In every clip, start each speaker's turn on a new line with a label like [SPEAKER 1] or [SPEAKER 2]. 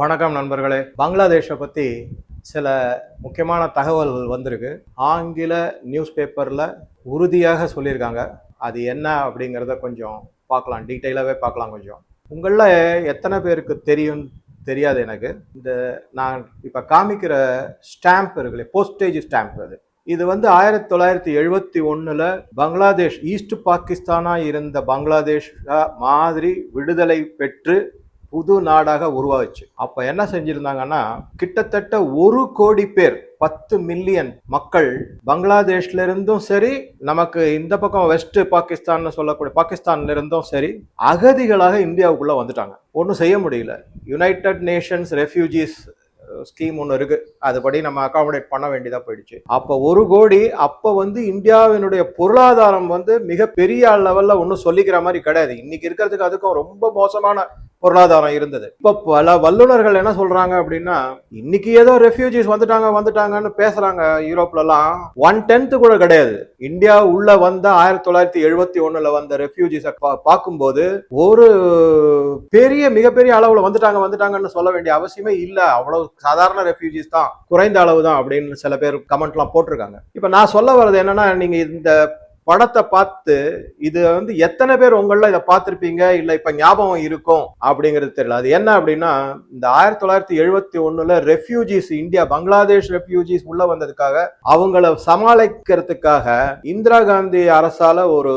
[SPEAKER 1] வணக்கம் நண்பர்களே. பங்களாதேஷை பற்றி சில முக்கியமான தகவல்கள் வந்திருக்கு. ஆங்கில நியூஸ் பேப்பரில் உறுதியாக சொல்லியிருக்காங்க. அது என்ன அப்படிங்கிறத கொஞ்சம் பார்க்கலாம். டீட்டெயிலாகவே பார்க்கலாம் கொஞ்சம். உங்களில் எத்தனை பேருக்கு தெரியும்? தெரியாது எனக்கு. இந்த நான் இப்போ காமிக்கிற ஸ்டாம்ப் இருக்குல்ல போஸ்டேஜ் ஸ்டாம்ப் அது. இது வந்து ஆயிரத்தி தொள்ளாயிரத்தி எழுபத்தி ஒன்றில் பங்களாதேஷ் ஈஸ்ட் பாகிஸ்தானாக இருந்த பங்களாதேஷ் மாதிரி விடுதலை பெற்று புது நாடாக உருவாச்சு. அப்ப என்ன செஞ்சிருந்தாங்கன்னா கிட்டத்தட்ட ஒரு கோடி பேர் பத்து மில்லியன் மக்கள் பங்களாதேஷ்ல இருந்தும் சரி நமக்கு இந்த பக்கம் வெஸ்ட் பாகிஸ்தான் சொல்லக்கூடிய பாகிஸ்தான்ல இருந்தும் சரி அகதிகளாக இந்தியாவுக்குள்ள வந்துட்டாங்க. ஒன்றும் செய்ய முடியல. யுனைடெட் நேஷன்ஸ் ரெஃப்யூஜிஸ் ஸ்கீம் ஒன்று இருக்கு. அதுபடி நம்ம அகாமடேட் பண்ண வேண்டியதா போயிடுச்சு. அப்போ ஒரு கோடி அப்போ வந்து இந்தியாவினுடைய பொருளாதாரம் வந்து மிகப்பெரிய லெவல்ல ஒன்றும் சொல்லிக்கிற மாதிரி கிடையாது. இன்னைக்கு இருக்கிறதுக்கு அதுக்கும் ரொம்ப மோசமான பொருளாதாரம் இருந்தது. இப்போ பல வல்லுநர்கள் என்ன சொல்றாங்க அப்படின்னா இன்னைக்கு ஏதோ ரெஃப்யூஜிஸ் வந்துட்டாங்க வந்துட்டாங்கன்னு பேசுறாங்க யூரோப்லலாம். ஒன் டென்த் கூட கிடையாது. இந்தியா உள்ள வந்த ஆயிரத்தி தொள்ளாயிரத்தி எழுபத்தி ஒண்ணுல வந்த ரெஃப்யூஜிஸை பார்க்கும்போது ஒரு பெரிய மிகப்பெரிய அளவுல வந்துட்டாங்க வந்துட்டாங்கன்னு சொல்ல வேண்டிய அவசியமே இல்லை. அவ்வளவு சாதாரண ரெஃப்யூஜிஸ் தான் குறைந்த அளவு தான் அப்படின்னு சில பேர் கமெண்ட்லாம் போட்டிருக்காங்க. இப்போ நான் சொல்ல வர்றது என்னன்னா நீங்க இந்த படத்தை பார்த்து இது வந்து எத்தனை பேர் உங்களில் இதை பார்த்துருப்பீங்க? இல்லை இப்போ ஞாபகம் இருக்கும் அப்படிங்கிறது தெரியல. அது என்ன அப்படின்னா இந்த ஆயிரத்தி தொள்ளாயிரத்தி எழுபத்தி ஒன்றில் ரெஃப்யூஜிஸ் இந்தியா பங்களாதேஷ் ரெஃப்யூஜிஸ் உள்ள வந்ததுக்காக அவங்கள சமாளிக்கிறதுக்காக இந்திரா காந்தி அரசால ஒரு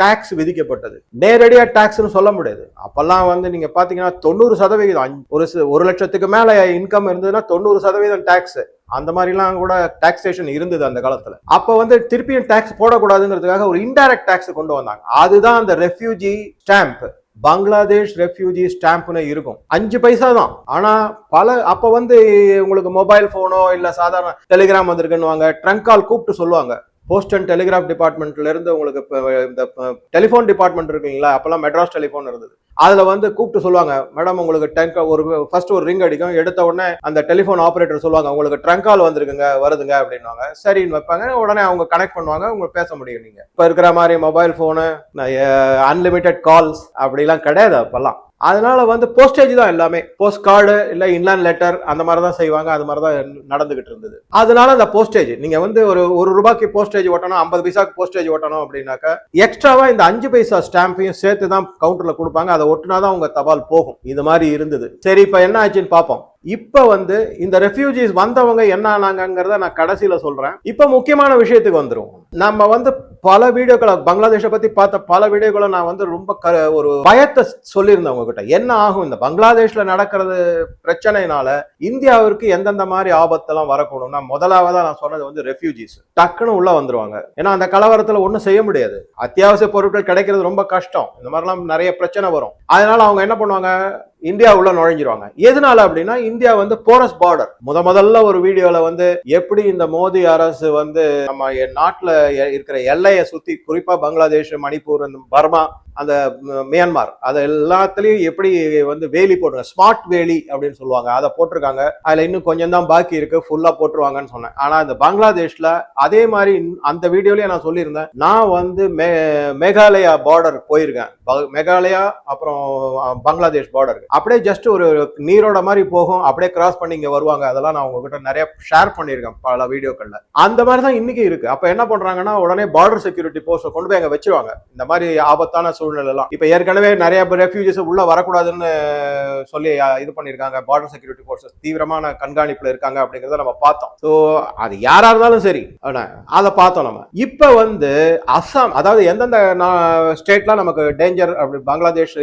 [SPEAKER 1] டாக்ஸ் விதிக்கப்பட்டது. நேரடியா டாக்ஸ்னு சொல்ல முடியாது. அப்பெல்லாம் வந்து நீங்க பாத்தீங்கன்னா தொண்ணூறு சதவிகிதம் அஞ்சு- ஒரு ஒரு லட்சத்துக்கு மேல இன்கம் இருந்ததுன்னா தொண்ணூறு சதவீதம் டாக்ஸ் அந்த மாதிரிலாம் கூட டாக்ஸேஷன் இருந்தது அந்த காலத்துல. அப்ப வந்து திருப்பியும் டாக்ஸ் போடக்கூடாதுங்கிறதுக்காக ஒரு இன்டைரக்ட் டாக்ஸ் கொண்டு வந்தாங்க. அதுதான் அந்த ரெஃப்யூஜி ஸ்டாம்ப் பங்களாதேஷ் ரெஃப்யூஜி ஸ்டாம்ப்னு இருக்கும். அஞ்சு பைசா தான். ஆனா பல அப்ப வந்து உங்களுக்கு மொபைல் போனோ இல்ல சாதாரண டெலிகிராம் வந்திருக்குன்னு ட்ரங்க் கால் கூப்பிட்டு சொல்லுவாங்க. போஸ்ட் அண்ட் டெலிகிராஃப் டிபார்ட்மெண்ட்ல இருந்து உங்களுக்கு இப்போ இந்த டெலிஃபோன் டிபார்ட்மெண்ட் இருக்குங்களா? அப்பெல்லாம் மெட்ராஸ் டெலிஃபோன் இருந்தது. அதுல வந்து கூப்பிட்டு சொல்லுவாங்க மேடம் உங்களுக்கு டெங்க் ஒரு ஃபர்ஸ்ட் ஒரு ரிங் அடிக்கும் எடுத்த உடனே அந்த டெலிஃபோன் ஆபரேட்டர் சொல்லுவாங்க உங்களுக்கு ட்ரங்க் கால் வந்துருக்குங்க வருதுங்க அப்படின்னுவாங்க. சரின்னு வைப்பாங்க உடனே அவங்க கனெக்ட் பண்ணுவாங்க உங்களுக்கு பேச முடியும் நீங்க. இப்ப இருக்கிற மாதிரி மொபைல் போனு அன்லிமிட்டெட் கால்ஸ் அப்படிலாம் கிடையாது அப்பெல்லாம். அதனால வந்து போஸ்டேஜ் தான் எல்லாமே. போஸ்ட் கார்டு இல்ல இன்லாண்ட் லெட்டர் அந்த மாதிரி தான் செய்வாங்க. அது மாதிரி தான் நடந்துகிட்டு இருந்தது. அதனால அந்த போஸ்டேஜ் நீங்க வந்து ஒரு ஒரு ரூபாய்க்கு போஸ்டேஜ் ஓட்டணும் ஐம்பது பைசாக்கு போஸ்டேஜ் ஓட்டணும் அப்படின்னாக்க எக்ஸ்ட்ராவா இந்த அஞ்சு பைசா ஸ்டாம்பையும் சேர்த்து தான் கவுண்டர்ல கொடுப்பாங்க. அதை ஒட்டுனாதான் உங்க தபால் போகும். இது மாதிரி இருந்தது. சரி இப்ப என்ன ஆச்சுன்னு பார்ப்போம். இப்போ வந்து இந்த ரெஃப்யூஜிஸ் வந்தவங்க என்ன ஆனாங்கிறத நான் கடைசியில் சொல்கிறேன் இப்போ முக்கியமான விஷயத்துக்கு வந்துடும் நம்ம வந்து பல வீடியோக்களை பங்களாதேஷை பற்றி பார்த்த பல வீடியோக்களை நான் வந்து ரொம்ப க ஒரு பயத்தை சொல்லியிருந்தேன் உங்ககிட்ட. என்ன ஆகும் இந்த பங்களாதேஷில் நடக்கிறது பிரச்சனைனால இந்தியாவிற்கு எந்தெந்த மாதிரி ஆபத்தெல்லாம் வரக்கூடும்னா முதலாவதாக நான் சொன்னது வந்து ரெஃப்யூஜிஸ் டக்குன்னு உள்ளே வந்துருவாங்க. ஏன்னா அந்த கலவரத்தில் ஒன்றும் செய்ய முடியாது. அத்தியாவசிய பொருட்கள் கிடைக்கிறது ரொம்ப கஷ்டம். இந்த மாதிரிலாம் நிறைய பிரச்சனை வரும். அதனால அவங்க என்ன பண்ணுவாங்க? இந்தியா உள்ள நுழைஞ்சிருவாங்க. எதனால அப்படின்னா இந்தியா வந்து போரஸ் பார்டர் முத முதல்ல ஒரு வீடியோல வந்து எப்படி இந்த மோடி அரசு வந்து நம்ம நாட்டுல இருக்கிற எல்லையை சுத்தி குறிப்பா பங்களாதேஷ் மணிப்பூர் பர்மா அந்த மியான்மார் அது எல்லாத்துலயும் எப்படி வந்து வேலி போடுங்க ஸ்மார்ட் வேலி அப்படின்னு சொல்லுவாங்க. அதை போட்டிருக்காங்க. அதுல இன்னும் கொஞ்சம் தான் பாக்கி இருக்கு. ஃபுல்லா போட்டுருவாங்கன்னு சொன்னேன். ஆனா இந்த பங்களாதேஷ்ல அதே மாதிரி அந்த வீடியோலயே நான் சொல்லியிருந்தேன். நான் வந்து மே மேகாலயா பார்டர் போயிருக்கேன். ப- மேகாலயா அப்புறம் பங்களாதேஷ் பார்டருக்கு அப்படியே ஜஸ்ட் ஒரு நீரோட மாதிரி போகும். அப்படியே கிராஸ் பண்ணி இங்கே வருவாங்க. அதெல்லாம் நான் உங்ககிட்ட நிறைய ஷேர் பண்ணியிருக்கேன் பல வீடியோக்களில். அந்த மாதிரி தான் இன்னைக்கு இருக்கு. அப்போ என்ன பண்றாங்கன்னா உடனே பார்டர் செக்யூரிட்டி போஸ்ட கொண்டு போய் அங்கே வச்சிருவாங்க. இந்த மாதிரி ஆபத்தான சூழ்நிலைலாம். இப்போ ஏற்கனவே நிறைய ரெஃப்யூஜிஸ் உள்ள வரக்கூடாதுன்னு சொல்லி இது பண்ணியிருக்காங்க. பார்டர் செக்யூரிட்டி போர்ஸஸ் தீவிரமான கண்காணிப்பில் இருக்காங்க அப்படிங்கறத நம்ம பார்த்தோம். ஸோ அது யாரா இருந்தாலும் சரி அதை பார்த்தோம் நம்ம. இப்போ வந்து அஸ்ஸாம் அதாவது எந்தெந்த ஸ்டேட்லாம் நமக்கு டேஞ்சர் அப்படி பங்களாதேஷ்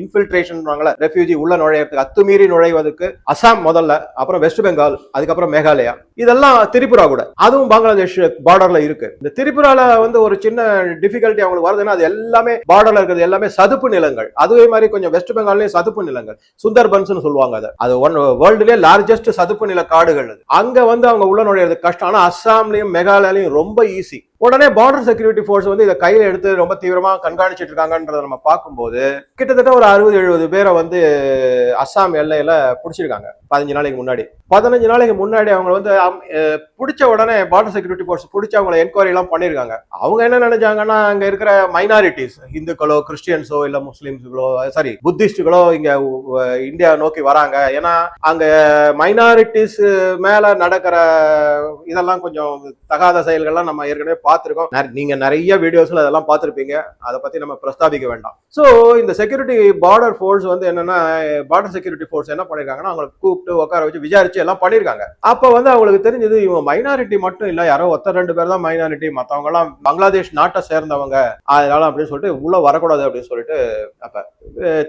[SPEAKER 1] இன்ஃபில்ட்ரேஷன் ரெஃப்யூஜி உள்ள நுழையறதுக்கு அத்துமீறி நுழைவதற்கு அசாம் முதல்ல அப்புறம் வெஸ்ட் பெங்கால் அதுக்கப்புறம் மேகாலயா. இதெல்லாம் திரிபுரா கூட. அதுவும் பங்களாதேஷ் பார்டர்ல இருக்கு. இந்த திரிபுரால வந்து ஒரு சின்ன டிஃபிகல்ட்டி அவங்களுக்கு வருதுன்னா அது எல்லாமே பார்டர்ல இருக்கிறது எல்லாமே சதுப்பு நிலங்கள். அதுவே மாதிரி கொஞ்சம் வெஸ்ட் பெங்கால்லயும் சதுப்பு நிலங்கள். சுந்தர்பன்ஸ்னு சொல்லுவாங்க அது. அது ஒன் வேர்ல்டுலயே லார்ஜஸ்ட் சதுப்பு நில காடுகள் அங்க வந்து அவங்க உள்ள நுழையிறது கஷ்டம். ஆனா அஸ்ஸாம்லயும் மேகாலயாலையும் ரொம்ப ஈஸி உடனே பார்டர் செக்யூரிட்டி ஃபோர்ஸ் வந்து இதை கையில் எடுத்து ரொம்ப தீவிரமாக கண்காணிச்சிட்டு இருக்காங்கன்றத நம்ம பார்க்கும்போது கிட்டத்தட்ட ஒரு அறுபது எழுபது பேரை வந்து அஸ்ஸாம் எல்லையில் பிடிச்சிருக்காங்க. பதினஞ்சு நாளைக்கு முன்னாடி. பதினஞ்சு நாளைக்கு முன்னாடி அவங்க வந்து பிடிச்ச உடனே பார்டர் செக்யூரிட்டி ஃபோர்ஸ் பிடிச்சி அவங்கள என்கொயரிலாம் பண்ணியிருக்காங்க அவங்க என்ன நினைச்சாங்கன்னா அங்கே இருக்கிற மைனாரிட்டிஸ் இந்துக்களோ கிறிஸ்டியன்ஸோ இல்லை முஸ்லீம்ஸுகளோ சாரி புத்திஸ்டுகளோ இங்கே இந்தியா நோக்கி வராங்க. ஏன்னா அங்கே மைனாரிட்டிஸ் மேலே நடக்கிற இதெல்லாம் கொஞ்சம் தகாத செயல்கள்லாம் நம்ம ஏற்கனவே பார்த்துருக்கோம். நீங்க நிறைய வீடியோஸ்ல அதெல்லாம் பார்த்துருப்பீங்க. அதை பத்தி நம்ம பிரஸ்தாபிக்க வேண்டாம். சோ இந்த செக்யூரிட்டி பார்டர் ஃபோர்ஸ் வந்து என்னன்னா பார்டர் செக்யூரிட்டி ஃபோர்ஸ் என்ன பண்ணிருக்காங்கன்னா அவங்களை கூப்பிட்டு உட்கார வச்சு விசாரிச்சு எல்லாம் பண்ணிருக்காங்க. அப்ப வந்து அவங்களுக்கு தெரிஞ்சது இவங்க மைனாரிட்டி மட்டும் இல்ல யாரோ ஒருத்தர் ரெண்டு பேர் தான் மைனாரிட்டி மற்றவங்க எல்லாம் பங்களாதேஷ் நாட்டை சேர்ந்தவங்க. அதனால அப்படின்னு சொல்லிட்டு உள்ள வரக்கூடாது அப்படின்னு சொல்லிட்டு அப்ப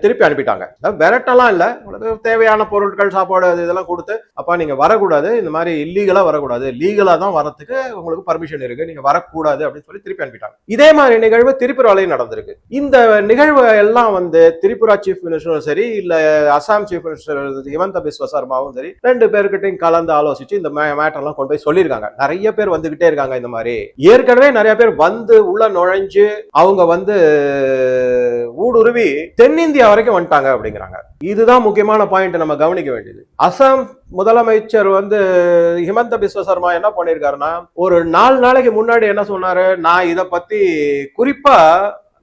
[SPEAKER 1] திருப்பி அனுப்பிட்டாங்க. விரட்டெல்லாம் இல்ல. உங்களுக்கு தேவையான பொருட்கள் சாப்பாடு அது இதெல்லாம் கொடுத்து அப்பா நீங்க வரக்கூடாது. இந்த மாதிரி இல்லீகலா வரக்கூடாது. லீகலா தான் வரத்துக்கு உங்களுக்கு பர்மிஷன் இருக்கு. நீங்க வரக்கூடாது அப்படின்னு சொல்லி திருப்பி அனுப்பிட்டாங்க. இதே மாதிரி நிகழ்வு திரிபுராலையும் நடந்திருக்கு. இந்த நிகழ்வு எல்லாம் வந்து திரிபுரா சீஃப் மினிஸ்டரும் சரி இல்ல அசாம் சீஃப் மினிஸ்டர் ஹிமந்த பிஸ்வ சர்மாவும் சரி ரெண்டு பேர்கிட்டையும் கலந்து ஆலோசிச்சு இந்த மேட்டர்லாம் கொண்டு போய் சொல்லியிருக்காங்க. நிறைய பேர் வந்துகிட்டே இருக்காங்க இந்த மாதிரி. ஏற்கனவே நிறைய பேர் வந்து உள்ள நுழைஞ்சு அவங்க வந்து ஊடுருவி தென்னிந்தியா வரைக்கும் வந்துட்டாங்க அப்படிங்கிறாங்க. இதுதான் முக்கியமான பாயிண்ட் நம்ம கவனிக்க வேண்டியது. அசாம் முதலமைச்சர் வந்து ஹிமந்த பிஸ்வ சர்மா என்ன பண்ணிருக்காருன்னா ஒரு நாலு நாளைக்கு முன்னாடி என்ன சொன்னாரு? நான் இதை பத்தி குறிப்பா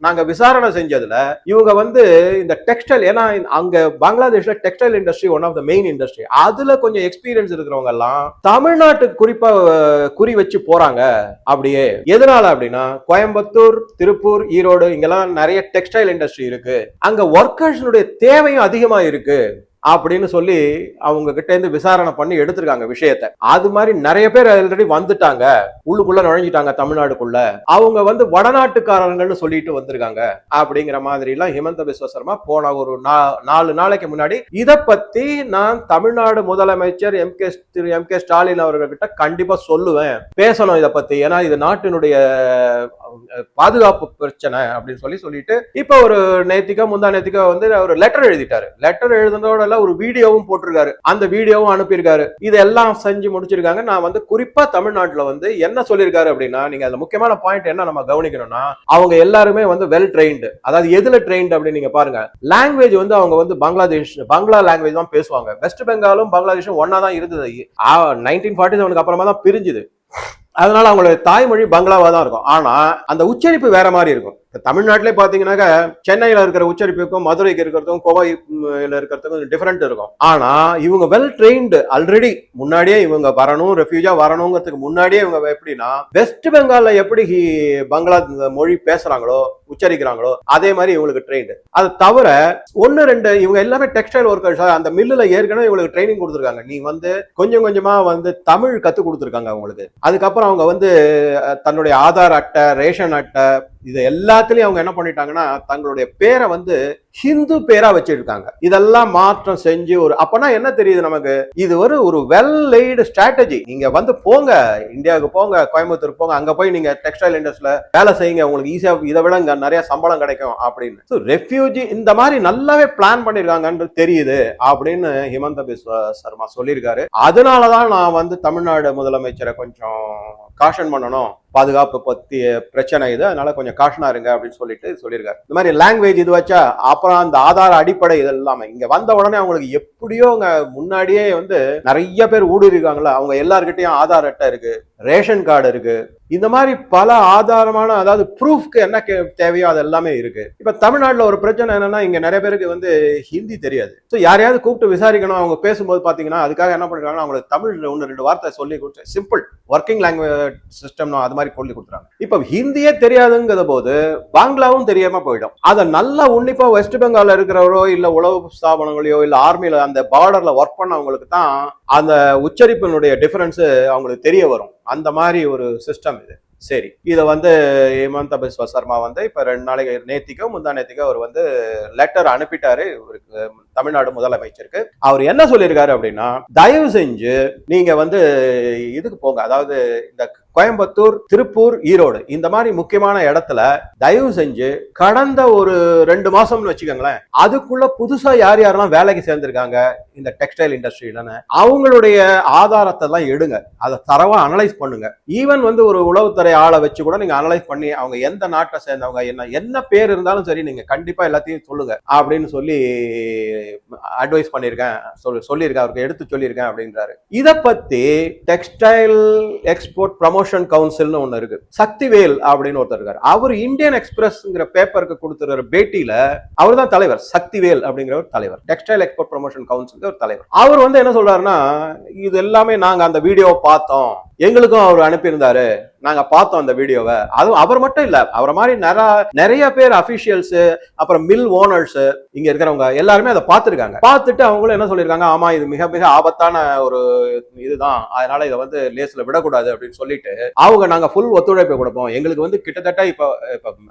[SPEAKER 1] நாங்க விசாரணை செஞ்சதுல இவங்க வந்து இந்த டெக்ஸ்டைல் ஏன்னா அங்க பங்களாதேஷ்ல textile industry one of the main industry அதுல கொஞ்சம் எக்ஸ்பீரியன்ஸ் இருக்கிறவங்க எல்லாம் தமிழ்நாட்டுக்கு குறிப்பா குறி வச்சு போறாங்க அப்படியே. எதனால அப்படின்னா கோயம்புத்தூர் திருப்பூர் ஈரோடு இங்கெல்லாம் நிறைய டெக்ஸ்டைல் இண்டஸ்ட்ரி இருக்கு. அங்க ஒர்க்கர்ஸ்னுடைய தேவையும் அதிகமா இருக்கு. அப்படின்னு சொல்லி அவங்க கிட்ட இருந்து விசாரணை பண்ணி எடுத்திருக்காங்க விஷயத்த. அது மாதிரி நிறைய பேர் ஆல்ரெடி வந்துட்டாங்க. உள்ளுக்குள்ள நுழைஞ்சிட்டாங்க தமிழ்நாடுக்குள்ள. அவங்க வந்து வடநாட்டுக்காரர்கள்னு சொல்லிட்டு வந்திருக்காங்க. அப்படிங்கிற மாதிரி எல்லாம் ஹிமந்த பிஸ்வ சர்மா போன ஒரு நா- நாலு நாளைக்கு முன்னாடி இதை பத்தி நான் தமிழ்நாடு முதலமைச்சர் எம் கே திரு எம் கே ஸ்டாலின் அவர்கள்கிட்ட கண்டிப்பா சொல்லுவேன். பேசணும் இதை பத்தி. ஏன்னா இது நாட்டினுடைய பாதுகாப்பு பிரச்சனை அப்படின்னு சொல்லி சொல்லிட்டு இப்ப ஒரு நேத்திக்கா முந்தா நேத்திக்கா வந்து ஒரு லெட்டர் எழுதிட்டாரு. லெட்டர் எழுதுனதோட எல்லாம் ஒரு வீடியோவும் போட்டிருக்காரு. அந்த வீடியோவும் அனுப்பியிருக்காரு. இதெல்லாம் செஞ்சு முடிச்சிருக்காங்க. நான் வந்து குறிப்பா தமிழ்நாட்டுல வந்து என்ன சொல்லியிருக்காரு அப்படின்னா நீங்க அதுல முக்கியமான பாயிண்ட் என்ன நம்ம கவனிக்கணும்னா அவங்க எல்லாருமே வந்து வெல் ட்ரெயின்டு அதாவது எதுல ட்ரெயின்டு அப்படின்னு நீங்க பாருங்க. லாங்குவேஜ் வந்து அவங்க வந்து பங்களாதேஷ் பங்களா லாங்குவேஜ் தான் பேசுவாங்க. வெஸ்ட் பெங்காலும் பங்களாதேஷும் ஒன்னா தான் இருந்தது. நைன்டீன் ஃபார்ட்டி செவனுக்கு அப்புறமா தான் பிரிஞ்சுது. அதனால அவங்களோட தாய்மொழி பங்களாவா தான் இருக்கும். ஆனா அந்த உச்சரிப்பு வேற மாதிரி இருக்கும். தமிழ்நாட்டிலே பார்த்தீங்கன்னாக்கா சென்னையில் இருக்கிற உச்சரிப்புக்கும் மதுரைக்கு இருக்கிறதுக்கும் கோவையில் இருக்கிறதுக்கும் டிஃப்ரெண்ட் இருக்கும். ஆனால் இவங்க வெல் ட்ரெயின்டு ஆல்ரெடி முன்னாடியே இவங்க வரணும் ரெஃப்யூஜா வரணுங்கிறதுக்கு முன்னாடியே இவங்க எப்படின்னா வெஸ்ட் பெங்காலில் எப்படி பங்களா இந்த மொழி பேசுகிறாங்களோ உச்சரிக்கிறாங்களோ அதே மாதிரி இவங்களுக்கு ட்ரெயின்டு அது தவிர ஒன்று ரெண்டு இவங்க எல்லாமே டெக்ஸ்டைல் ஒர்க்கர்ஸ் அந்த மில்லில் ஏற்கனவே இவங்களுக்கு ட்ரைனிங் கொடுத்துருக்காங்க. நீ வந்து கொஞ்சம் கொஞ்சமாக வந்து தமிழ் கற்றுக் கொடுத்துருக்காங்க அவங்களுக்கு. அதுக்கப்புறம் அவங்க வந்து தன்னுடைய ஆதார் அட்டை ரேஷன் அட்டை இதை எல்லாத்துலேயும் அவங்க என்ன பண்ணிட்டாங்கன்னா தங்களுடைய பேரை வந்து ஹிந்து பேரா வச்சிருக்காங்க. இதெல்லாம் மாற்றம் செஞ்சு ஒரு அப்பனா என்ன தெரியுது நமக்கு? இது ஒரு ஒரு வெல் லைடு ஸ்ட்ராட்டஜி நீங்க வந்து போங்க இந்தியாவுக்கு போங்க கோயம்புத்தூர் போங்க அங்க போய் நீங்க டெக்ஸ்டைல் இண்டஸ்ட்ரியில வேலை செய்யுங்க உங்களுக்கு ஈஸியா இதை விட இங்க நிறைய சம்பளம் கிடைக்கும் அப்படின்னு. ஸோ ரெஃப்யூஜி இந்த மாதிரி நல்லாவே பிளான் பண்ணிருக்காங்கன்றது தெரியுது அப்படின்னு ஹிமந்த பிஸ்வ சர்மா சொல்லியிருக்காரு. அதனாலதான் நான் வந்து தமிழ்நாடு முதலமைச்சரை கொஞ்சம் காஷன் பண்ணணும். பாதுகாப்பு பத்திய பிரச்சனை இது அதனால கொஞ்சம் காஷனா இருங்க அப்படின்னு சொல்லிட்டு சொல்லியிருக்காரு. இந்த மாதிரி லாங்குவேஜ் இது வச்சா அப்புறம் அந்த ஆதார அடிப்படை இதெல்லாமே. இங்க வந்த உடனே அவங்களுக்கு எப்படியோ முன்னாடியே வந்து நிறைய பேர் ஊடுருக்காங்களா அவங்க எல்லார்கிட்டையும் ஆதார் அட்டை இருக்கு. ரேஷன் கார்டு இருக்கு. இந்த மாதிரி பல ஆதாரமான அதாவது ப்ரூஃப்க்கு என்ன கே- தேவையோ அது எல்லாமே இருக்கு. இப்ப தமிழ்நாட்டில் ஒரு பிரச்சனை என்னன்னா இங்க நிறைய பேருக்கு வந்து ஹிந்தி தெரியாது. ஸோ யாரையாவது கூப்பிட்டு விசாரிக்கணும் அவங்க பேசும்போது பாத்தீங்கன்னா அதுக்காக என்ன பண்றாங்கன்னா அவங்களுக்கு தமிழ் ஒன்று ரெண்டு வார்த்தை சொல்லி கொடுத்து சிம்பிள் ஒர்க்கிங் லாங்குவேஜ் சிஸ்டம் அது மாதிரி சொல்லி கொடுத்துறாங்க இப்ப ஹிந்தியே தெரியாதுங்கிற போது பாங்களாவும் தெரியாம போயிடும். அதை நல்லா உன்னிப்பா வெஸ்ட் பெங்கால்ல இருக்கிறவரோ இல்ல உளவு ஸ்தாபனங்களையோ இல்ல ஆர்மியில அந்த பார்டர்ல ஒர்க் பண்ணவங்களுக்கு தான் அந்த உச்சரிப்பினுடைய டிஃபரன்ஸ் அவங்களுக்கு தெரிய வரும். அந்த மாதிரி ஒரு சிஸ்டம் இது. சரி இதை வந்து ஹேமந்த பிஸ்வா சர்மா வந்து இப்ப ரெண்டு நாளைக்கு நேத்திக்கோ முந்தா நேத்திக்கோ அவர் வந்து லெட்டர் அனுப்பிட்டாரு. இவருக்கு தமிழ்நாடு முதலமைச்சருக்கு. அவர் என்ன சொல்லியிருக்காரு அப்படின்னா தயவு செஞ்சு நீங்க வந்து இதுக்கு போங்க. அதாவது இந்த கோயம்புத்தூர் திருப்பூர் ஈரோடு. இந்த மாதிரி முக்கியமான இடத்துல தயவு செஞ்சு கடந்த ஒரு ரெண்டு மாசம்னு வச்சுக்கோங்களேன் அதுக்குள்ள புதுசா யார் யாரெல்லாம் வேலைக்கு சேர்ந்திருக்காங்க இந்த டெக்ஸ்டைல் இண்டஸ்ட்ரியிலன்னு அவங்களுடைய ஆதாரத்தை எல்லாம் எடுங்க. அதை தரவா அனலைஸ் பண்ணுங்க. ஈவன் வந்து ஒரு உளவுத்துறை ஆளை வச்சு கூட நீங்க அனலைஸ் பண்ணி அவங்க எந்த நாட்டை சேர்ந்தவங்க என்ன என்ன பேர் இருந்தாலும் சரி நீங்க கண்டிப்பா எல்லாத்தையும் சொல்லுங்க அப்படின்னு சொல்லி அட்வைஸ் பண்ணியிருக்கேன். சொல்லி சொல்லியிருக்கேன் அவருக்கு எடுத்து சொல்லியிருக்கேன் அப்படின்றாரு. இதை பத்தி டெக்ஸ்டைல் எக்ஸ்போர்ட் ப்ரமோஷன் கவுன்சில்னு ஒன்று இருக்கு. சக்திவேல் அப்படின்னு ஒருத்தர் இருக்காரு. அவர் இந்தியன் எக்ஸ்பிரஸ்ங்கிற பேப்பருக்கு கொடுத்துருக்கிற பேட்டியில அவர் தான் தலைவர். சக்திவேல் அப்படிங்கிற ஒரு தலைவர். டெக்ஸ்டைல் எக்ஸ்போர்ட் ப்ரமோஷன் கவுன்சில் ஒரு தலைவர். அவர் வந்து என்ன சொல்றாருன்னா இது எல்லாமே நாங்க அந்த வீடியோவை பார்த்தோம். எங்களுக்கும் அவர் அனுப்பியிருந்தாரு. நாங்க பார்த்தோம் அந்த வீடியோவை. அதுவும் அவர் மட்டும் இல்ல அவரை மாதிரி நிறைய நிறைய பேர் அபிஷியல்ஸ் அப்புறம் மில் ஓனர்ஸ் இங்க இருக்கிறவங்க எல்லாருமே அதை பார்த்துருக்காங்க. பார்த்துட்டு அவங்களும் என்ன சொல்லியிருக்காங்க? ஆமா இது மிக மிக ஆபத்தான ஒரு இதுதான். அதனால இதை வந்து லேஸ்ல விடக்கூடாது அப்படின்னு சொல்லிட்டு அவங்க நாங்க ஃபுல் ஒத்துழைப்பு கொடுப்போம். எங்களுக்கு வந்து கிட்டத்தட்ட இப்ப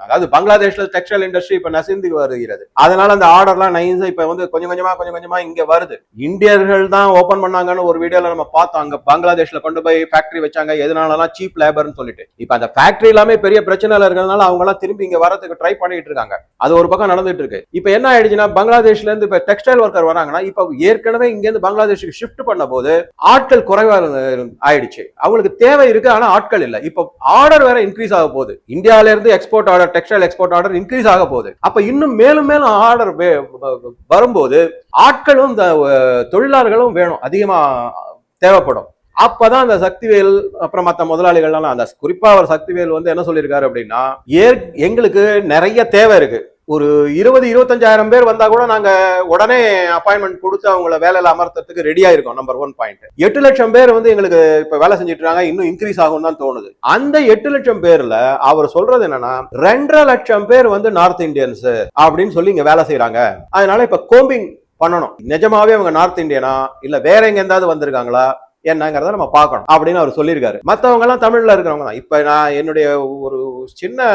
[SPEAKER 1] அதாவது பங்களாதேஷ்ல டெக்ஸ்டைல் இண்டஸ்ட்ரி இப்ப நசிந்து வருகிறது. அதனால அந்த ஆர்டர்லாம் நைஸா இப்ப வந்து கொஞ்சம் கொஞ்சமா கொஞ்சம் கொஞ்சமா இங்க வருது. இந்தியர்கள் தான் ஓபன் பண்ணாங்கன்னு ஒரு வீடியோல நம்ம பார்த்தோம். அங்க பங்களாதேஷ்ல கொண்டு போய் ஃபேக்டரி வச்சாங்க எதனாலலாம் சீப் லேபர்னு சொல்லிட்டு. இப்ப அந்த ஃபேக்டரி எல்லாமே பெரிய பிரச்சனையில இருக்கிறதுனால அவங்க எல்லாம் திரும்பி இங்க வரதுக்கு ட்ரை பண்ணிட்டு இருக்காங்க. அது ஒரு பக்கம் நடந்துட்டு இருக்கு. இப்போ என்ன ஆயிடுச்சுன்னா பங்களாதேஷ்ல இருந்து இப்ப டெக்ஸ்டைல் ஒர்க்கர் வராங்கன்னா இப்ப ஏற்கனவே இங்க இருந்து பங்களாதேஷுக்கு ஷிஃப்ட் பண்ண போது ஆட்கள் குறைவா ஆயிடுச்சு. அவங்களுக்கு தேவை இருக்கு ஆனா ஆட்கள் இல்ல. இப்ப ஆர்டர் வேற இன்க்ரீஸ் ஆக போகுது. இந்தியால இருந்து export order textile export order increase ஆக போகுது. அப்ப இன்னும் மேலும் மேலும் ஆர்டர் வரும்போது ஆட்களும் தொழிலாளர்களும் வேணும். அதிகமா தேவைப்படும். அப்பதான் அந்த சக்திவேல் அப்புறம் மற்ற முதலாளிகள்லாம் அந்த குறிப்பா அவர் சக்திவேல் வந்து என்ன சொல்லியிருக்காரு அப்படின்னா ஏற் எங்களுக்கு நிறைய தேவை இருக்கு. ஒரு இருபது இருபத்தஞ்சாயிரம் பேர் வந்தா கூட நாங்க உடனே அப்பாயின்மெண்ட் கொடுத்து அவங்கள வேலையில அமர்த்தத்துக்கு ரெடியா இருக்கோம் நம்பர் ஒன் பாயிண்ட் எட்டு லட்சம் பேர் வந்து எங்களுக்கு இப்ப வேலை செஞ்சுட்டு இருக்காங்க இன்னும் இன்க்ரீஸ் ஆகும் தான் தோணுது. அந்த எட்டு லட்சம் பேர்ல அவர் சொல்றது என்னன்னா ரெண்டரை லட்சம் பேர் வந்து நார்த் இந்தியன்ஸ் அப்படின்னு சொல்லி இங்க வேலை செய்யறாங்க அதனால இப்ப கோம்பிங் பண்ணணும். நிஜமாவே அவங்க நார்த் இந்தியனா இல்ல வேற எங்க இருந்தாவது வந்திருக்காங்களா? என்னங்கிறத நம்ம பார்க்கணும் அப்படின்னு அவர் சொல்லியிருக்காரு. மற்றவங்க எல்லாம் தமிழ்ல இருக்கிறவங்க தான். இப்ப நான் என்னுடைய ஒரு சின்ன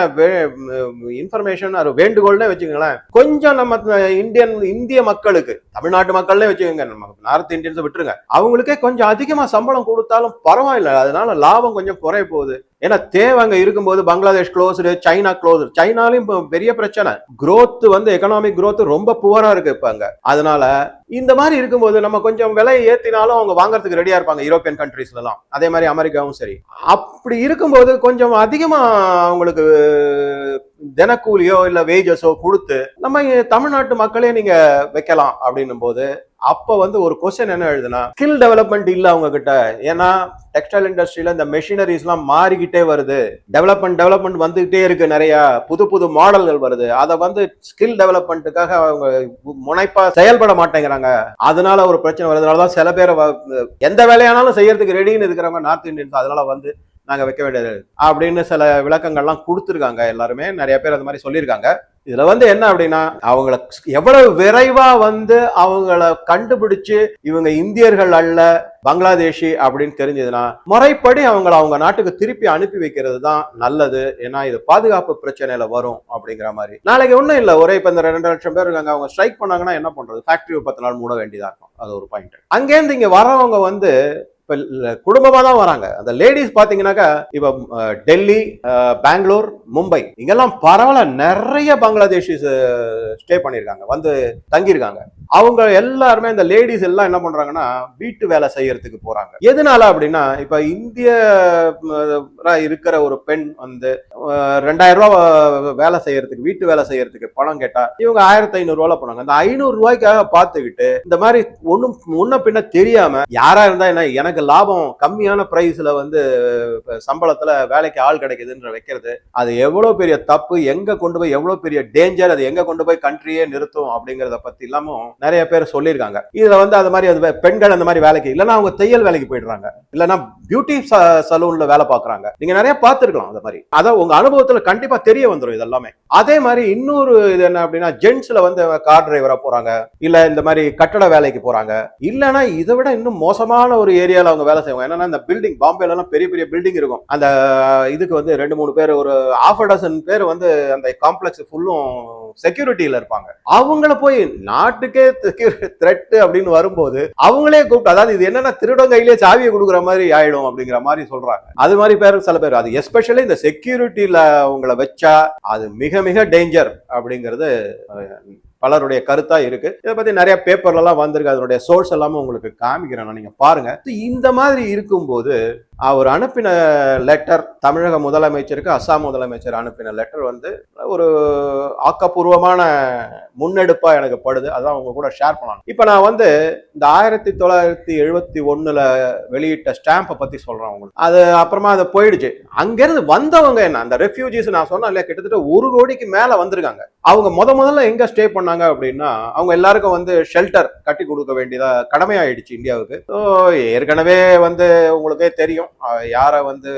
[SPEAKER 1] இன்ஃபர்மேஷன் அது வேண்டுகோள்னே வச்சுக்கோங்களேன். கொஞ்சம் நம்ம இந்தியன் இந்திய மக்களுக்கு தமிழ்நாட்டு மக்கள்னே வச்சுக்கோங்க. நம்ம நார்த் இந்தியன்ஸை விட்டுருங்க. அவங்களுக்கே கொஞ்சம் அதிகமா சம்பளம் கொடுத்தாலும் பரவாயில்ல. அதனால லாபம் கொஞ்சம் குறைய போகுது. ஏன்னா தேவை அங்கே இருக்கும்போது பங்களாதேஷ் க்ளோஸ்டு சைனா க்ளோஸ்டு சைனாலையும் இப்போ பெரிய பிரச்சனை. க்ரோத் வந்து எக்கனாமிக் க்ரோத் ரொம்ப புவராக இருக்கு இப்போ அங்கே. அதனால இந்த மாதிரி இருக்கும்போது நம்ம கொஞ்சம் விலையை ஏற்றினாலும் அவங்க வாங்குறதுக்கு ரெடியாக இருப்பாங்க யூரோப்பியன் கண்ட்ரீஸ்லாம் அதே மாதிரி அமெரிக்காவும் சரி. அப்படி இருக்கும்போது கொஞ்சம் அதிகமாக அவங்களுக்கு தினக்கூலியோ இல்ல வேஜஸோ கொடுத்து நம்ம தமிழ்நாட்டு மக்களே நீங்க வைக்கலாம் அப்படின்னும் போது அப்ப வந்து ஒரு கொஸ்டின் என்ன எழுதுனா ஸ்கில் டெவலப்மெண்ட் இல்ல அவங்க கிட்ட ஏன்னா டெக்ஸ்டைல் இண்டஸ்ட்ரியில இந்த மெஷினரிஸ் எல்லாம் மாறிக்கிட்டே வருது. டெவலப்மெண்ட் டெவலப்மெண்ட் வந்துகிட்டே இருக்கு நிறைய. புது புது மாடல்கள் வருது. அதை வந்து ஸ்கில் டெவலப்மெண்ட்டுக்காக அவங்க முனைப்பா செயல்பட மாட்டேங்கிறாங்க. அதனால ஒரு பிரச்சனை வருதுனாலதான் சில பேர் எந்த வேலையானாலும் செய்யறதுக்கு ரெடின்னு இருக்கிறவங்க நார்த் இந்தியன்ஸ் அதனால வந்து நாங்கள் வைக்க வேண்டியது. அப்படின்னு சில விளக்கங்கள்லாம் கொடுத்துருக்காங்க எல்லாருமே. நிறைய பேர் அந்த மாதிரி சொல்லியிருக்காங்க. இதுல வந்து என்ன அப்படின்னா அவங்கள எவ்வளவு விரைவா வந்து அவங்கள கண்டுபிடிச்சு இவங்க இந்தியர்கள் அல்ல பங்களாதேஷி அப்படின்னு தெரிஞ்சதுன்னா முறைப்படி அவங்கள அவங்க நாட்டுக்கு திருப்பி அனுப்பி வைக்கிறது தான் நல்லது. ஏன்னா இது பாதுகாப்பு பிரச்சனையில வரும் அப்படிங்கிற மாதிரி. நாளைக்கு ஒன்றும் இல்லை. ஒரே இப்போ இந்த ரெண்டு லட்சம் பேர் இருக்காங்க. அவங்க ஸ்ட்ரைக் பண்ணாங்கன்னா என்ன பண்றது? ஃபேக்டரி பத்து நாள் மூட வேண்டியதாக இருக்கும். அது ஒரு பாயிண்ட் அங்கேருந்து இங்க வரவங்க வந்து இப்ப குடும்பமா தான் வராங்க. அந்த லேடிஸ் பாத்தீங்கன்னாக்கா இப்ப டெல்லி பெங்களூர் மும்பை இங்கெல்லாம் பரவாயில்ல நிறைய பங்களாதேஷிஸ் ஸ்டே பண்ணியிருக்காங்க வந்து தங்கியிருக்காங்க. அவங்க எல்லாருமே இந்த லேடிஸ் எல்லாம் என்ன பண்றாங்கன்னா வீட்டு வேலை செய்யறதுக்கு போறாங்க. எதனால அப்படின்னா இப்ப இந்திய இருக்கிற ஒரு பெண் வந்து ரெண்டாயிரம் ரூபாய் வேலை செய்யறதுக்கு வீட்டு வேலை செய்யறதுக்கு பணம் கேட்டா இவங்க ஆயிரத்தி ஐநூறு ரூபாய் போனாங்க. அந்த ஐநூறு ரூபாய்க்காக பார்த்துக்கிட்டு இந்த மாதிரி ஒண்ணும் முன்ன பின்ன தெரியாம யாரா இருந்தா என்ன எனக்கு லாபம் கம்மியான பிரைஸ்ல வந்து சம்பளத்துல வேலைக்கு ஆள் கிடைக்குதுன்ற வைக்கிறது அது எவ்வளவு பெரிய தப்பு எங்க கொண்டு போய் எவ்வளவு பெரிய டேஞ்சர் அது எங்க கொண்டு போய் கண்ட்ரியே நிறுத்தும் அப்படிங்கறத பத்தி இல்லாமல் நிறைய பேர் சொல்லியிருக்காங்க. இதுல வந்து அது மாதிரி அது வே- பெண்கள் அந்த மாதிரி வேலைக்கு இல்லைன்னா அவங்க தையல் வேலைக்கு போயிடுறாங்க. இல்லைன்னா பியூட்டி சலூன்ல வேலை பார்க்குறாங்க. நீங்க நிறைய பார்த்துருக்கலாம் அந்த மாதிரி. அதான் உங்க அனுபவத்துல கண்டிப்பா தெரிய வந்துரும் இதெல்லாமே. அதே மாதிரி இன்னொரு இது என்ன அப்படின்னா ஜென்ட்ஸ்ல வந்து கார் டிரைவரா போறாங்க இல்ல இந்த மாதிரி கட்டட வேலைக்கு போறாங்க. இல்லைன்னா இதை விட இன்னும் மோசமான ஒரு ஏரியால அவங்க வேலை செய்வாங்க. என்னன்னா இந்த பில்டிங் பாம்பேல எல்லாம் பெரிய பெரிய பில்டிங் இருக்கும். அந்த இதுக்கு வந்து ரெண்டு மூணு பேர் ஒரு ஆஃப் டசன் பேர் வந்து அந்த காம்ப்ளெக்ஸ் ஃபுல்லும் செக்யூரிட்டியில இருப்பாங்க. அவங்கள போய் நாட்டுக்கே த்ரெட் அப்படின்னு வரும்போது அவங்களே கூப்பிட்டு அதாவது இது என்னன்னா திருடம் கையிலே சாவியை கொடுக்குற மாதிரி ஆயிடும் அப்படிங்கிற மாதிரி சொல்றாங்க. அது மாதிரி பேர் சில பேர். அது எஸ்பெஷலி இந்த செக்யூரிட்டியில உங்களை வச்சா அது மிக மிக டேஞ்சர் அப்படிங்கிறது பலருடைய கருத்தா இருக்கு. இதை பத்தி நிறைய பேப்பர்ல எல்லாம் வந்திருக்கு. அதனுடைய சோர்ஸ் எல்லாமே உங்களுக்கு காமிக்கிறேன். நீங்க பாருங்க. இந்த மாதிரி இருக்கும்போது அவர் அனுப்பின லெட்டர் தமிழக முதலமைச்சருக்கு அஸ்ஸாம் முதலமைச்சர் அனுப்பின லெட்டர் வந்து ஒரு ஆக்கப்பூர்வமான முன்னெடுப்பா எனக்கு படுது. அதான் உங்க கூட ஷேர் பண்ணலாம். இப்போ நான் வந்து இந்த ஆயிரத்தி தொள்ளாயிரத்தி எழுபத்தி ஒண்ணுல வெளியிட்ட ஸ்டாம்பை பத்தி சொல்றேன் உங்களுக்கு. அது அப்புறமா அது போயிடுச்சு. அங்கிருந்து வந்தவங்க என்ன அந்த ரெஃப்யூஜிஸ் நான் சொன்னேன் இல்லையா கிட்டத்தட்ட ஒரு கோடிக்கு மேல வந்திருக்காங்க. அவங்க முத முதல்ல எங்க ஸ்டே பண்ணாங்க அப்படின்னா அவங்க எல்லாருக்கும் வந்து ஷெல்டர் கட்டி கொடுக்க வேண்டியதா கடமையாயிடுச்சு இந்தியாவுக்கு. ஸோ ஏற்கனவே வந்து உங்களுக்கே தெரியும். யாரை வந்து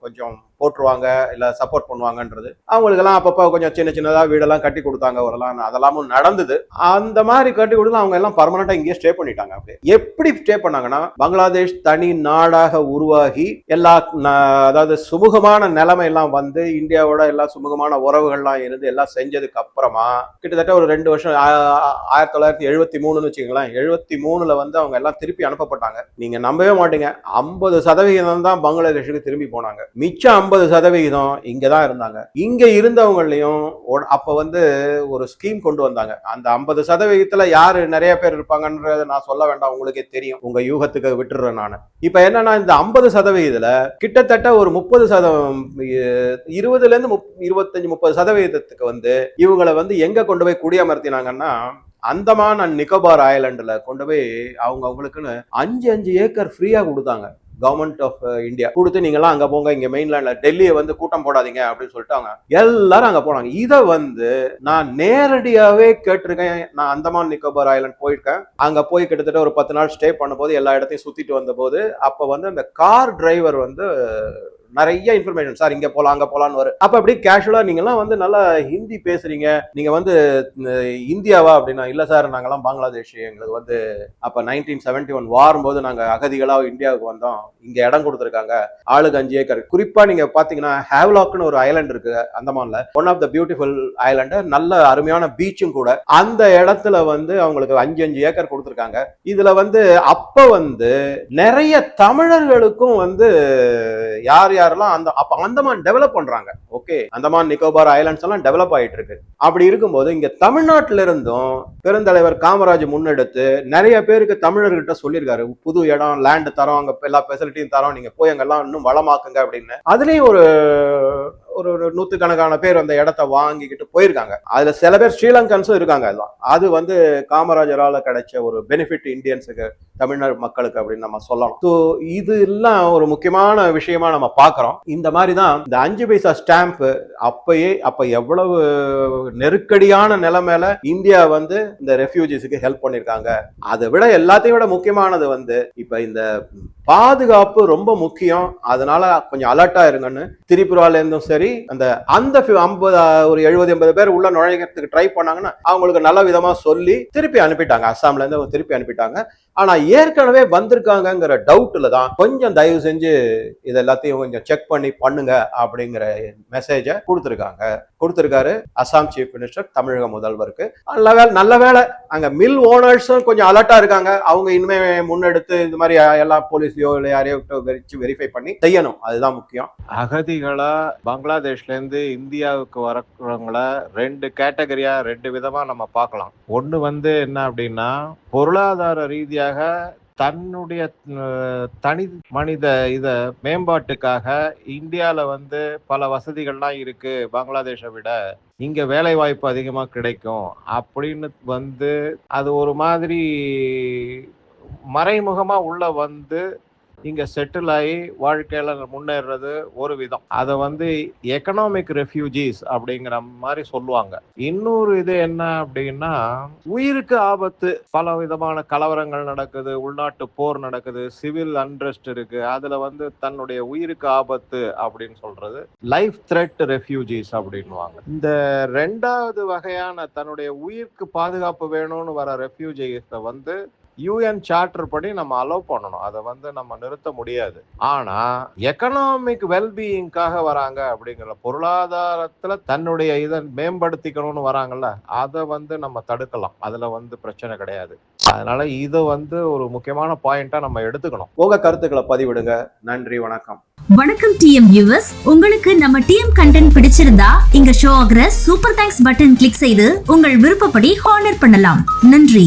[SPEAKER 1] கொஞ்சம் போட்டுருவாங்க இல்லை சப்போர்ட் பண்ணுவாங்கன்றது. அவங்களுக்கெல்லாம் அப்பப்போ கொஞ்சம் சின்ன சின்னதாக வீடெல்லாம் கட்டி கொடுத்தாங்க வரலாம் அதெல்லாமும் நடந்தது. அந்த மாதிரி கட்டி கொடுத்து அவங்க எல்லாம் பர்மனெண்ட்டாக இங்கேயே ஸ்டே பண்ணிட்டாங்க அப்படியே. எப்படி ஸ்டே பண்ணாங்கன்னா பங்களாதேஷ் தனி நாடாக உருவாகி எல்லா அதாவது சுமூகமான நிலைமையெல்லாம் வந்து இந்தியாவோட எல்லா சுமூகமான உறவுகள்லாம் இருந்து எல்லாம் செஞ்சதுக்கு அப்புறமா கிட்டத்தட்ட ஒரு ரெண்டு வருஷம் ஆ- ஆயிரத்தி தொள்ளாயிரத்தி எழுபத்தி மூணுன்னு வச்சுக்கோங்களேன் எழுபத்தி மூணுல வந்து அவங்க எல்லாம் திருப்பி அனுப்பப்பட்டாங்க. நீங்க நம்பவே மாட்டீங்க. ஐம்பது சதவிகிதம் தான் பங்களாதேஷுக்கு திரும்பி போனாங்க. மிச்சம் ஐம்பது சதவிகிதம் இங்கே தான் இருந்தாங்க. இங்கே இருந்தவங்களையும் அப்போ வந்து ஒரு ஸ்கீம் கொண்டு வந்தாங்க. அந்த ஐம்பது சதவிகிதத்தில் யார் நிறைய பேர் இருப்பாங்கன்றத நான் சொல்ல வேண்டாம் உங்களுக்கே தெரியும். உங்கள் யூகத்துக்கு விட்டுறேன் நான். இப்போ என்னன்னா இந்த ஐம்பது சதவிகிதத்தில் கிட்டத்தட்ட ஒரு முப்பது சதவீதம் இருபதுலேருந்து முப்- இருபத்தஞ்சி முப்பது சதவிகிதத்துக்கு வந்து இவங்களை வந்து எங்கே கொண்டு போய் குடியமர்த்தினாங்கன்னா அந்தமான் அண்ட் நிக்கோபார் ஐலண்டில் கொண்டு போய் அவங்க அவங்களுக்குன்னு அஞ்சு அஞ்சு ஏக்கர் ஃப்ரீயாக கொடுத்தாங்க. கவர்மெண்ட் ஆஃப் இந்தியா கொடுத்து நீங்களாம் அங்க போங்க இங்க மெயின்லேண்ட்ல டெல்லியை வந்து கூட்டம் போடாதீங்க அப்படின்னு சொல்லிட்டு அவங்க எல்லாரும் அங்க போனாங்க. இதை வந்து நான் நேரடியாவே கேட்டிருக்கேன். நான் அந்தமான் நிக்கோபார் ஐலண்ட் போயிருக்கேன். அங்க போய் கிட்டத்தட்ட ஒரு பத்து நாள் ஸ்டே பண்ணும்போது எல்லா இடத்தையும் சுத்திட்டு வந்தபோது அப்ப வந்து அந்த கார் டிரைவர் வந்து நிறைய இன்ஃபர்மேஷன் சார் இங்க போலாம் அங்க போலான்னு வரும் அப்ப அப்படி கேஷுவலா நீங்கள்லாம் வந்து நல்லா ஹிந்தி பேசுறீங்க. நீங்க வந்து இந்தியாவா அப்படின்னா இல்ல சார் நாங்கெல்லாம் பங்களாதேஷ் எங்களுக்கு வந்து அப்ப நைன்டீன் செவன்டி ஒன் வாரும்போது நாங்க அகதிகளா இந்தியாவுக்கு வந்தோம். இங்க இடம் கொடுத்துருக்காங்க. ஆளுக்கு அஞ்சு ஏக்கர். குறிப்பா நீங்க பாத்தீங்கன்னா ஹேவ்லாக்னு ஒரு ஐலண்ட் இருக்கு அந்தமான்ல. One of the beautiful island நல்ல அருமையான பீச்சும் கூட. அந்த இடத்துல வந்து அவங்களுக்கு அஞ்சு அஞ்சு ஏக்கர் கொடுத்துருக்காங்க. இதுல வந்து அப்ப வந்து நிறைய தமிழர்களுக்கும் வந்து யார் யாரெல்லாம் அந்த அப்ப அந்தமான் டெவலப் பண்றாங்க. ஓகே அந்தமான் நிக்கோபார் ஐலாண்ட்ஸ் எல்லாம் டெவலப் ஆயிட்டு இருக்கு அப்படி இருக்கும்போது இங்க தமிழ்நாட்டில இருந்தும் பெருந்தலைவர் காமராஜ் முன்னெடுத்து நிறைய பேருக்கு தமிழர்கிட்ட சொல்லியிருக்காரு. புது இடம் லேண்ட் தரோம் அங்க எல்லா ஃபெசிலிட்டியும் தரோம் நீங்க போய் அங்கெல்லாம் இன்னும் வளமாக்குங்க அப்படின்னு. அதுலயும் ஒரு ஒரு ஒரு நூற்றுக்கணக்கான பேர் அந்த இடத்த வாங்கிக்கிட்டு போயிருக்காங்க. அதில் சில பேர் ஸ்ரீலங்கன்ஸும் இருக்காங்க எல்லாம். அது வந்து காமராஜரால் கிடைச்ச ஒரு பெனிஃபிட் இந்தியன்ஸுக்கு தமிழ்நாடு மக்களுக்கு அப்படின்னு நம்ம சொல்லலாம். ஸோ இது எல்லாம் ஒரு முக்கியமான விஷயமா நம்ம பார்க்குறோம். இந்த மாதிரி தான் இந்த அஞ்சு பைசா ஸ்டாம்ப்பு அப்பயே அப்போ எவ்வளவு நெருக்கடியான நிலைமையில இந்தியா வந்து இந்த ரெஃப்யூஜிஸுக்கு ஹெல்ப் பண்ணியிருக்காங்க. அதை விட எல்லாத்தையும் விட முக்கியமானது வந்து இப்போ இந்த பாதுகாப்பு ரொம்ப முக்கியம். அதனால கொஞ்சம் அலர்ட்டா இருங்கன்னு திரிபுரால இருந்தும் சரி அந்த அந்த ஐம்பது ஒரு எழுபது எண்பது பேர் உள்ள நுழைக்கிறதுக்கு ட்ரை பண்ணாங்கன்னா அவங்களுக்கு நல்ல விதமா சொல்லி திருப்பி அனுப்பிட்டாங்க. அஸ்ஸாம்ல இருந்து திருப்பி அனுப்பிட்டாங்க. ஆனா ஏற்கனவே வந்திருக்காங்கங்கிற டவுட்ல தான் கொஞ்சம் தயவு செஞ்சு இது எல்லாத்தையும் கொஞ்சம் செக் பண்ணி பண்ணுங்க அப்படிங்கிற மெசேஜை கொடுத்துருக்காங்க. கொடுத்துருக்காரு அசாம் சீஃப் மினிஸ்டர் தமிழக முதல்வருக்கு. நல்ல வேலை நல்ல வேலை அங்க மில் ஓனர்ஸும் கொஞ்சம் அலர்ட்டா இருக்காங்க. அவங்க இனிமே முன்னெடுத்து இந்த மாதிரி எல்லா போலீஸ்லயோ இல்லை யாரையோ வச்சு வெரிஃபை பண்ணி செய்யணும். அதுதான் முக்கியம்.
[SPEAKER 2] அகதிகளா பங்களாதேஷ்ல இருந்து இந்தியாவுக்கு வரக்குறவங்கள ரெண்டு கேட்டகரியா ரெண்டு விதமா நம்ம பார்க்கலாம். ஒண்ணு வந்து என்ன அப்படின்னா பொருளாதார ரீதியாக தன்னுடைய தனி மனித இத மேம்பாட்டுக்காக இந்தியால வந்து பல வசதிகள்லாம் இருக்கு பங்களாதேஷை விட. இங்க வேலை வாய்ப்பு அதிகமா கிடைக்கும் அப்படின்னு வந்து அது ஒரு மாதிரி மறைமுகமா உள்ள வந்து இங்க செட்டில் ஆகி வாழ்க்கையில முன்னேறது ஒரு விதம். அதை வந்து எக்கனாமிக் ரெஃப்யூஜிஸ் அப்படிங்கிற மாதிரி சொல்லுவாங்க. இன்னொரு இது என்ன அப்படின்னா உயிருக்கு ஆபத்து. பல விதமான கலவரங்கள் நடக்குது உள்நாட்டு போர் நடக்குது சிவில் அன்ரெஸ்ட் இருக்கு. அதுல வந்து தன்னுடைய உயிருக்கு ஆபத்து அப்படின்னு சொல்றது லைஃப் த்ரெட் ரெஃப்யூஜிஸ் அப்படின்னுவாங்க. இந்த ரெண்டாவது வகையான தன்னுடைய உயிருக்கு பாதுகாப்பு வேணும்னு வர ரெஃப்யூஜிஸை வந்து யூஎன் சார்ட்டர் படி நம்ம அலோவ் பண்ணணும். அதை வந்து நம்ம நிறுத்த முடியாது. ஆனா எக்கனாமிக் வெல்பீயிங்காக வராங்க அப்படிங்கிற பொருளாதாரத்துல தன்னுடைய இதை மேம்படுத்திக்கணும்னு வராங்கல்ல அதை வந்து நம்ம தடுக்கலாம். அதுல வந்து பிரச்சனை கிடையாது. அதனால இதை வந்து ஒரு முக்கியமான பாயிண்டா நம்ம எடுத்துக்கணும்.
[SPEAKER 1] உங்க கருத்துக்களை பதிவிடுங்க. நன்றி வணக்கம்.
[SPEAKER 3] வணக்கம் டிஎம் வியூவர்ஸ் உங்களுக்கு நம்ம டிஎம் கண்டென்ட் பிடிச்சிருந்தா இங்க ஷோ ஆகிற சூப்பர் தேங்க்ஸ் பட்டன் கிளிக் செய்து உங்கள் விருப்பப்படி ஹானர் பண்ணலாம். நன்றி.